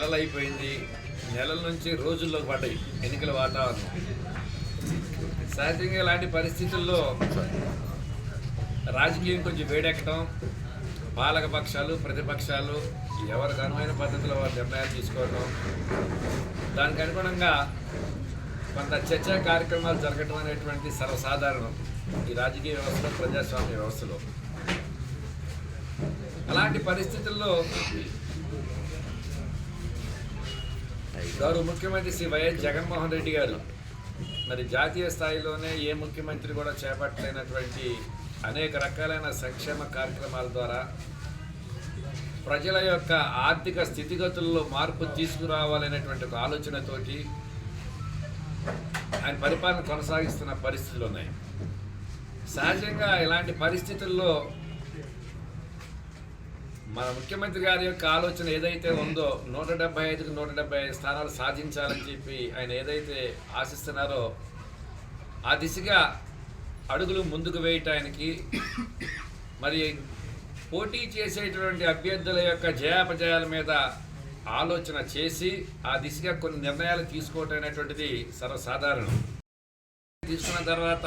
నెలలు అయిపోయింది నెలల నుంచి రోజుల్లో పడ్డాయి ఎన్నికల వాతావరణం. సహజంగా ఇలాంటి పరిస్థితుల్లో రాజకీయం కొంచెం వేడెక్కడం పాలక పక్షాలు ప్రతిపక్షాలు ఎవరికి అనువైన పద్ధతిలో వారు నిర్ణయాలు తీసుకోవడం దానికి అనుగుణంగా కొంత చర్చా కార్యక్రమాలు జరగటం అనేటువంటి సర్వసాధారణం ఈ రాజకీయ వ్యవస్థలో ప్రజాస్వామ్య వ్యవస్థలో. అలాంటి పరిస్థితుల్లో గౌరవ ముఖ్యమంత్రి శ్రీ వైఎస్ జగన్మోహన్ రెడ్డి గారు మరి జాతీయ స్థాయిలోనే ఏ ముఖ్యమంత్రి కూడా చేపట్టలేనటువంటి అనేక రకాలైన సంక్షేమ కార్యక్రమాల ద్వారా ప్రజల యొక్క ఆర్థిక స్థితిగతుల్లో మార్పు తీసుకురావాలనేటువంటి ఒక ఆలోచనతోటి ఆయన పరిపాలన కొనసాగిస్తున్న పరిస్థితులు ఉన్నాయి. సహజంగా ఇలాంటి పరిస్థితుల్లో మన ముఖ్యమంత్రి గారి యొక్క ఆలోచన ఏదైతే ఉందో నూట డెబ్బై ఐదుకు నూట డెబ్బై ఐదు స్థానాలు సాధించాలని చెప్పి ఆయన ఏదైతే ఆశిస్తున్నారో ఆ దిశగా అడుగులు ముందుకు వేయటానికి మరి పోటీ చేసేటువంటి అభ్యర్థుల యొక్క జయాపజయాల మీద ఆలోచన చేసి ఆ దిశగా కొన్ని నిర్ణయాలు తీసుకోవటం అనేటువంటిది సర్వసాధారణం. తీసుకున్న తర్వాత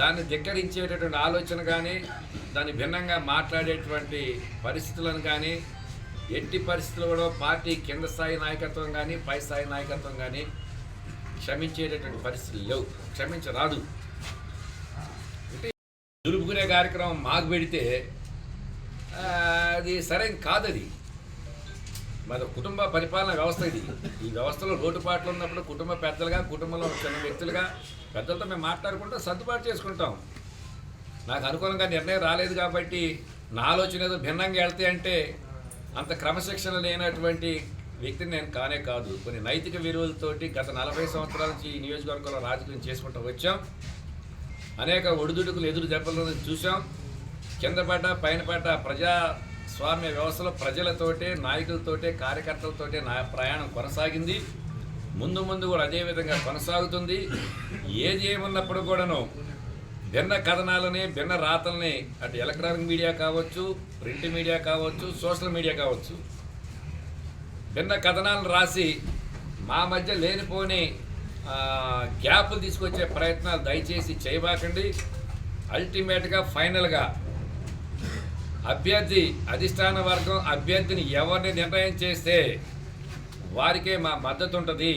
దాన్ని ధిక్కరించేటటువంటి ఆలోచన కానీ దాన్ని భిన్నంగా మాట్లాడేటువంటి పరిస్థితులను కానీ ఎట్టి పరిస్థితులు కూడా పార్టీ కింద స్థాయి నాయకత్వం కానీ పై స్థాయి నాయకత్వం కానీ క్షమించేటటువంటి పరిస్థితులు లేవు. క్షమించరాదు. అంటే దులుపుకునే కార్యక్రమం మాకు పెడితే అది సరైన కాదది. మన కుటుంబ పరిపాలన వ్యవస్థ ఇది. ఈ వ్యవస్థలో లోటుపాట్లు ఉన్నప్పుడు కుటుంబ పెద్దలుగా కుటుంబంలో చిన్న వ్యక్తులుగా పెద్దలతో మేము మాట్లాడుకుంటూ సర్దుబాటు చేసుకుంటాం. నాకు అనుకూలంగా నిర్ణయం రాలేదు కాబట్టి నా ఆలోచన ఏదో భిన్నంగా వెళ్తే అంటే అంత క్రమశిక్షణ లేనటువంటి వ్యక్తిని నేను కానే కాదు. కొన్ని నైతిక విలువలతోటి గత నలభై సంవత్సరాల నుంచి ఈ నియోజకవర్గంలో రాజకీయం చేసుకుంటూ వచ్చాం. అనేక ఒడిదుడుకులు ఎదురు దెబ్బలను చూసాం. కింద పడ్డ పైన పడ్డ స్వామ్య వ్యవస్థలో ప్రజలతోటే నాయకులతోటే కార్యకర్తలతోటే నా ప్రయాణం కొనసాగింది. ముందు ముందు కూడా అదే విధంగా కొనసాగుతుంది. ఏది ఏమున్నప్పుడు కూడాను భిన్న కథనాలని భిన్న రాతల్ని అటు ఎలక్ట్రానిక్ మీడియా కావచ్చు ప్రింట్ మీడియా కావచ్చు సోషల్ మీడియా కావచ్చు భిన్న కథనాలను రాసి మా మధ్య లేనిపోని గ్యాప్లు తీసుకొచ్చే ప్రయత్నాలు దయచేసి చేయబాకండి. అల్టిమేట్గా ఫైనల్గా అభ్యర్థి అధిష్టాన వర్గం అభ్యర్థిని ఎవరిని నిర్ణయం చేస్తే వారికే మా మద్దతు ఉంటుంది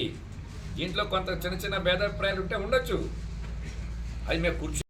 దీంట్లో కొంత చిన్న చిన్న భేదాభిప్రాయాలు ఉంటే ఉండొచ్చు. అది మేము కూర్చో